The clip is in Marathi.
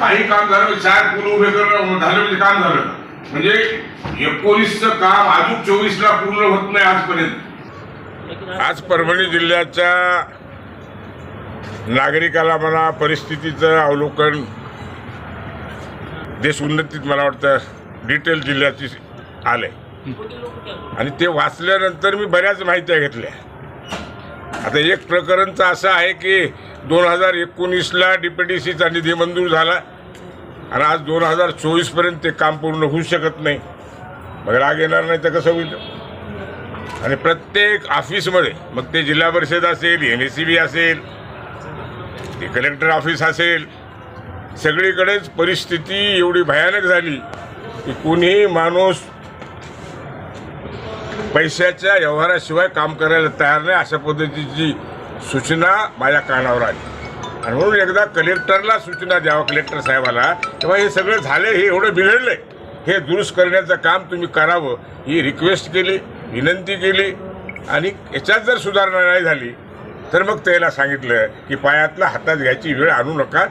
काही काम झालं चार पूल उभे करणं झालं म्हणजे काम झालं. म्हणजे एकोणीसचं काम अजून चोवीसला पूर्ण होत नाही आजपर्यंत. आज परभणी जिल्ह्याच्या नागरिकाला म्हणा परिस्थितीचं अवलोकन देश उन्नतीत मला वाटतं डिटेल जिल्ह्याची आले आणि ते वाचल्यानंतर मी बऱ्याच माहित्या घेतल्या. आता एक प्रकरणचं असं आहे की दोन हजार एकोणीसला डी पी डी सीचा निधी मंजूर झाला. आणि आज दोन हजार चोवीसपर्यंत ते काम पूर्ण होऊ शकत नाही. मग राग येणार नाही तर कसं होईल? आणि प्रत्येक ऑफिसमध्ये मग ते जिल्हा परिषद असेल एन एस सी बी असेल ते कलेक्टर ऑफिस असेल सगळीकडेच परिस्थिती एवढी भयानक झाली की कोणीही माणूस पैशाच्या व्यवहाराशिवाय काम करायला तयार नाही अशा पद्धतीची सूचना माझ्या कानावर आली. आणि म्हणून एकदा कलेक्टरला सूचना द्यावा कलेक्टर साहेबाला तेव्हा हे सगळं झालं हे एवढं बिघडलंय. हे दुरुस्त करण्याचं काम तुम्ही करावं ही रिक्वेस्ट केली विनंती केली आणि याच्यात जर सुधारणा नाही झाली तर मग त्याला सांगितलं की पायातला हातात घ्यायची वेळ आणू नका.